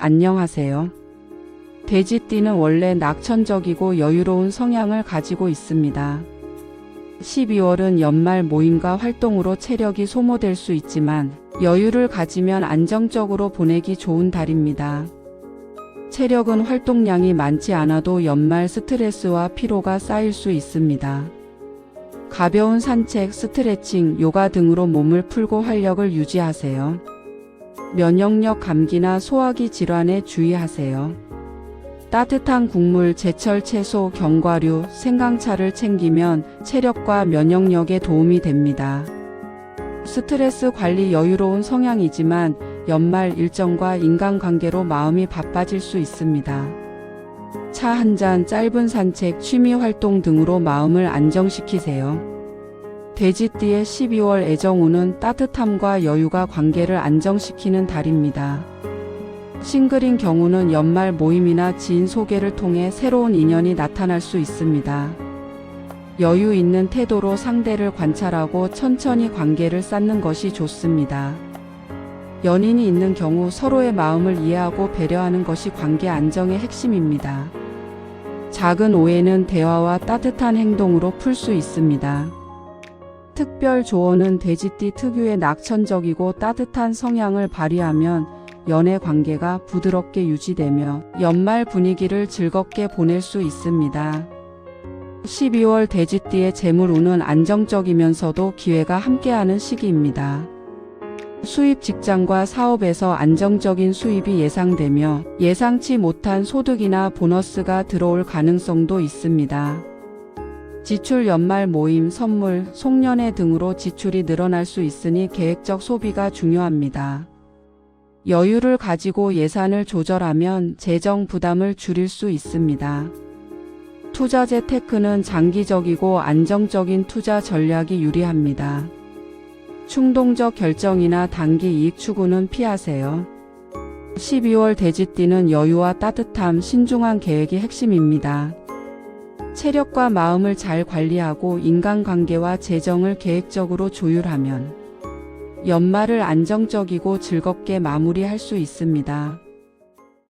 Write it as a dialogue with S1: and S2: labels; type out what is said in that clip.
S1: 안녕하세요. 돼지띠는 원래 낙천적이고 여유로운 성향을 가지고 있습니다. 12월은 연말 모임과 활동으로 체력이 소모될 수 있지만 여유를 가지면 안정적으로 보내기 좋은 달입니다. 체력은 활동량이 많지 않아도 연말 스트레스와 피로가 쌓일 수 있습니다. 가벼운 산책, 스트레칭, 요가 등으로 몸을 풀고 활력을 유지하세요. 면역력 감기나 소화기 질환에 주의하세요. 따뜻한 국물, 제철 채소, 견과류, 생강차를 챙기면 체력과 면역력에 도움이 됩니다. 스트레스 관리 여유로운 성향이지만 연말 일정과 인간관계로 마음이 바빠질 수 있습니다. 차 한 잔, 짧은 산책, 취미 활동 등으로 마음을 안정시키세요. 돼지띠의 12월 애정운은 따뜻함과 여유가 관계를 안정시키는 달입니다. 싱글인 경우는 연말 모임이나 지인 소개를 통해 새로운 인연이 나타날 수 있습니다. 여유 있는 태도로 상대를 관찰하고 천천히 관계를 쌓는 것이 좋습니다. 연인이 있는 경우 서로의 마음을 이해하고 배려하는 것이 관계 안정의 핵심입니다. 작은 오해는 대화와 따뜻한 행동으로 풀 수 있습니다. 특별 조언은 돼지띠 특유의 낙천적이고 따뜻한 성향을 발휘하면 연애 관계가 부드럽게 유지되며 연말 분위기를 즐겁게 보낼 수 있습니다. 12월 돼지띠의 재물운은 안정적이면서도 기회가 함께하는 시기입니다. 수입 직장과 사업에서 안정적인 수입이 예상되며 예상치 못한 소득이나 보너스가 들어올 가능성도 있습니다. 지출 연말 모임, 선물, 송년회 등으로 지출이 늘어날 수 있으니 계획적 소비가 중요합니다. 여유를 가지고 예산을 조절하면 재정 부담을 줄일 수 있습니다. 투자 재테크는 장기적이고 안정적인 투자 전략이 유리합니다. 충동적 결정이나 단기 이익 추구는 피하세요. 12월 돼지띠는 여유와 따뜻함, 신중한 계획이 핵심입니다. 체력과 마음을 잘 관리하고 인간관계와 재정을 계획적으로 조율하면 연말을 안정적이고 즐겁게 마무리할 수 있습니다.